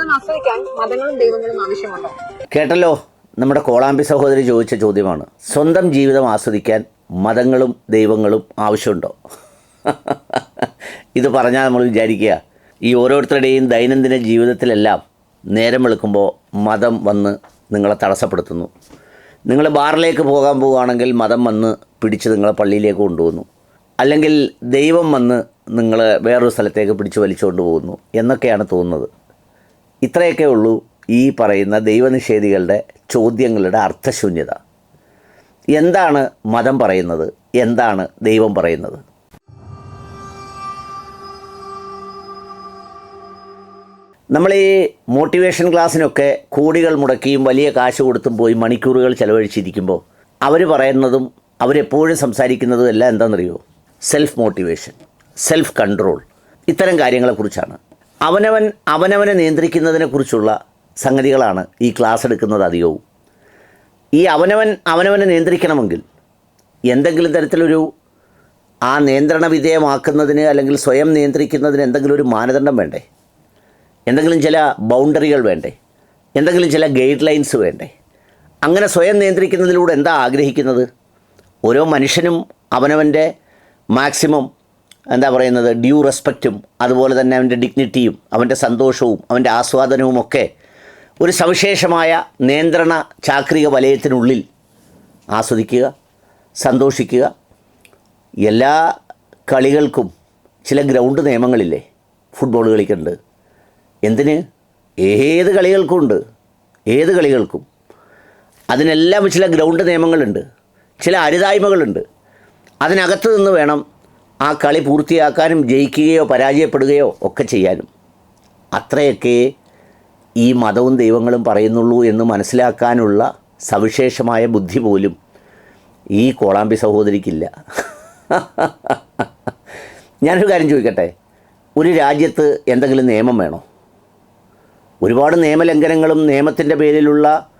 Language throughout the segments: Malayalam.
മതങ്ങളും ദൈവങ്ങളും ആവശ്യമുണ്ടോ. കേട്ടല്ലോ നമ്മുടെ കോളാമ്പി സഹോദരി ചോദിച്ച ചോദ്യമാണ് സ്വന്തം ജീവിതം ആസ്വദിക്കാൻ മതങ്ങളും ദൈവങ്ങളും ആവശ്യമുണ്ടോ? ഇത് പറഞ്ഞാൽ നമ്മൾ വിചാരിക്കുക ഈ ഓരോരുത്തരുടെയും ദൈനംദിന ജീവിതത്തിലെല്ലാം നേരം വെളുക്കുമ്പോൾ മതം വന്ന് നിങ്ങളെ തടസ്സപ്പെടുത്തുന്നു. നിങ്ങൾ ബാറിലേക്ക് പോകാൻ പോവുകയാണെങ്കിൽ മതം വന്ന് പിടിച്ച് നിങ്ങളെ പള്ളിയിലേക്ക് കൊണ്ടുപോകുന്നു. അല്ലെങ്കിൽ ദൈവം വന്ന് നിങ്ങൾ വേറൊരു സ്ഥലത്തേക്ക് പിടിച്ച് വലിച്ചുകൊണ്ട് പോകുന്നു എന്നൊക്കെയാണ് തോന്നുന്നത്. ഇത്രയൊക്കെ ഉള്ളൂ ഈ പറയുന്ന ദൈവനിഷേധികളുടെ ചോദ്യങ്ങളുടെ അർത്ഥശൂന്യത. എന്താണ് മതം പറയുന്നത്? എന്താണ് ദൈവം പറയുന്നത്? നമ്മൾ ഈ മോട്ടിവേഷൻ ക്ലാസ്സിനൊക്കെ കോടികൾ മുടക്കിയും വലിയ കാശ് കൊടുത്തും പോയി മണിക്കൂറുകൾ ചെലവഴിച്ചിരിക്കുമ്പോൾ അവർ പറയുന്നതും അവരെപ്പോഴും സംസാരിക്കുന്നതും എല്ലാം എന്താണെന്നറിയോ? സെൽഫ് മോട്ടിവേഷൻ സെൽഫ് കൺട്രോൾ ഇത്തരം കാര്യങ്ങളെക്കുറിച്ചാണ്. അവനവൻ അവനവനെ നിയന്ത്രിക്കുന്നതിനെക്കുറിച്ചുള്ള സംഗതികളാണ് ഈ ക്ലാസ് എടുക്കുന്നത് അധികവും. ഈ അവനവൻ അവനവനെ നിയന്ത്രിക്കണമെങ്കിൽ എന്തെങ്കിലും തരത്തിലൊരു ആ നിയന്ത്രണ വിധേയമാക്കുന്നതിന് അല്ലെങ്കിൽ സ്വയം നിയന്ത്രിക്കുന്നതിന് എന്തെങ്കിലും ഒരു മാനദണ്ഡം വേണ്ടേ? എന്തെങ്കിലും ചില ബൗണ്ടറികൾ വേണ്ടേ? എന്തെങ്കിലും ചില ഗൈഡ് ലൈൻസ് വേണ്ടേ? അങ്ങനെ സ്വയം നിയന്ത്രിക്കുന്നതിലൂടെ എന്താ ആഗ്രഹിക്കുന്നത്? ഓരോ മനുഷ്യനും അവനവന്റെ മാക്സിമം എന്താ പറയുന്നത്? ഡ്യൂ റെസ്പെക്റ്റും അതുപോലെ തന്നെ അവന്റെ ഡിഗ്നിറ്റിയും അവന്റെ സന്തോഷവും അവന്റെ ആസ്വാദനവും ഒക്കെ ഒരു സവിശേഷമായ നിയന്ത്രണ ചാക്രിക വലയത്തിനുള്ളിൽ ആസ്വദിക്കുക സന്തോഷിക്കുക. എല്ലാ കളികൾക്കും ചില ഗ്രൗണ്ട് നിയമങ്ങളില്ലേ? ഫുട്ബോൾ കളിക്കുന്നുണ്ട് എന്തിന്? ഏത് കളികൾക്കും ഉണ്ട്. ഏത് കളികൾക്കും. അതിനെല്ലാം ചില ഗ്രൗണ്ട് നിയമങ്ങളുണ്ട്. ചില അരുതായ്മകളുണ്ട്. അതിനകത്ത് നിന്ന് വേണം ആ കളി പൂർത്തിയാക്കാനും ജയിക്കുകയോ പരാജയപ്പെടുകയോ ഒക്കെ ചെയ്യാനും. അത്രയൊക്കെ ഈ മതവും ദൈവങ്ങളും പറയുന്നുള്ളൂ എന്ന് മനസ്സിലാക്കാനുള്ള സവിശേഷമായ ബുദ്ധി പോലും ഈ കോളാമ്പി സഹോദരിക്കില്ല. ഞാനൊരു കാര്യം ചോദിക്കട്ടെ? ഒരു രാജ്യത്ത് എന്തെങ്കിലും നിയമം വേണോ? ഒരുപാട് നിയമലംഘനങ്ങളും നിയമത്തിന്റെ പേരിലുള്ള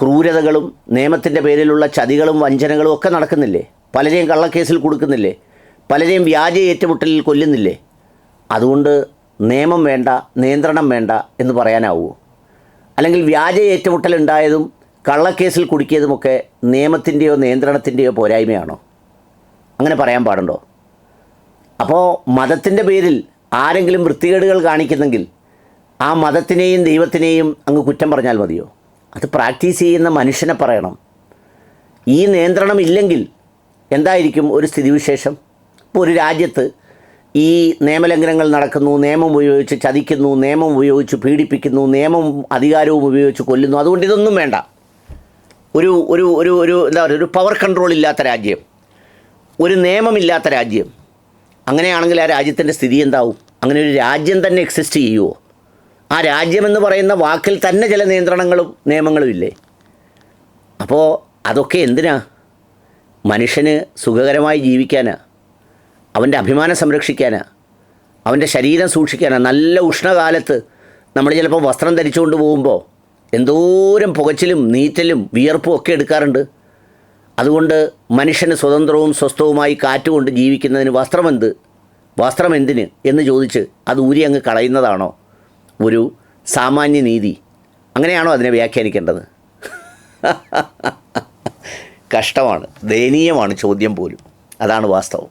ക്രൂരതകളും നിയമത്തിന്റെ പേരിലുള്ള ചതികളും വഞ്ചനകളും ഒക്കെ നടക്കുന്നില്ലേ? പലരെയും കള്ളക്കേസിൽ കൊടുക്കുന്നില്ലേ? പലരെയും വ്യാജ ഏറ്റുമുട്ടലിൽ കൊല്ലുന്നില്ലേ? അതുകൊണ്ട് നിയമം വേണ്ട നിയന്ത്രണം വേണ്ട എന്ന് പറയാനാവുമോ അല്ലെങ്കിൽ വ്യാജ ഏറ്റുമുട്ടൽ ഉണ്ടായതും കള്ളക്കേസിൽ കുടുക്കിയതുമൊക്കെ നിയമത്തിന്റെയോ നിയന്ത്രണത്തിന്റെയോ പോരായ്മയാണോ? അങ്ങനെ പറയാൻ പാടുണ്ടോ? അപ്പോൾ മതത്തിന്റെ പേരിൽ ആരെങ്കിലും വൃത്തികേടുകൾ കാണിക്കുന്നെങ്കിൽ ആ മതത്തിനെയും ദൈവത്തിനെയും അങ്ങ് കുറ്റം പറഞ്ഞാൽ മതിയോ? അത് പ്രാക്ടീസ് ചെയ്യുന്ന മനുഷ്യനെ പറയണം. ഈ നിയന്ത്രണം ഇല്ലെങ്കിൽ എന്തായിരിക്കും ഒരു സ്ഥിതിവിശേഷം? ഒരു രാജ്യത്ത് ഈ നിയമലംഘനങ്ങൾ നടക്കുന്നു നിയമം ഉപയോഗിച്ച് ചതിക്കുന്നു നിയമം ഉപയോഗിച്ച് പീഡിപ്പിക്കുന്നു നിയമം അധികാരവും ഉപയോഗിച്ച് കൊല്ലുന്നു. അതുകൊണ്ട് ഇതൊന്നും വേണ്ട. ഒരു ഒരു ഒരു ഒരു എന്താ പറയുക ഒരു പവർ കൺട്രോൾ ഇല്ലാത്ത രാജ്യം. ഒരു നിയമമില്ലാത്ത രാജ്യം. അങ്ങനെയാണെങ്കിൽ ആ രാജ്യത്തിന്റെ സ്ഥിതി എന്താവും? അങ്ങനെ ഒരു രാജ്യം തന്നെ എക്സിസ്റ്റ് ചെയ്യുമോ ആ രാജ്യമെന്ന് പറയുന്ന വാക്കിൽ തന്നെ ചില നിയന്ത്രണങ്ങളും നിയമങ്ങളും ഇല്ലേ? അപ്പോൾ അതൊക്കെ എന്തിനാ? മനുഷ്യന് സുഖകരമായി ജീവിക്കാനാ. അവന്റെ അഭിമാനം സംരക്ഷിക്കാൻ അവന്റെ ശരീരം സൂക്ഷിക്കാൻ നല്ല ഉഷ്ണകാലത്ത് നമ്മൾ ചിലപ്പോൾ വസ്ത്രം ധരിച്ചുകൊണ്ട് പോകുമ്പോൾ എന്തോരം പുകച്ചിലും നീറ്റലും വിയർപ്പും ഒക്കെ എടുക്കാറുണ്ട്. അതുകൊണ്ട് മനുഷ്യന് സ്വതന്ത്രവും സ്വസ്ഥവുമായി കാറ്റുകൊണ്ട് ജീവിക്കുന്നതിന് വസ്ത്രമെന്ത്? വസ്ത്രം എന്തിന് എന്ന് ചോദിച്ച് അത് ഊരി അങ്ങ് കളയുന്നതാണോ ഒരു സാമാന്യ നീതി? അങ്ങനെയാണോ അതിനെ വ്യാഖ്യാനിക്കേണ്ടത്? കഷ്ടമാണ് ദയനീയമാണ് ചോദ്യം പോലും. അതാണ് വാസ്തവം.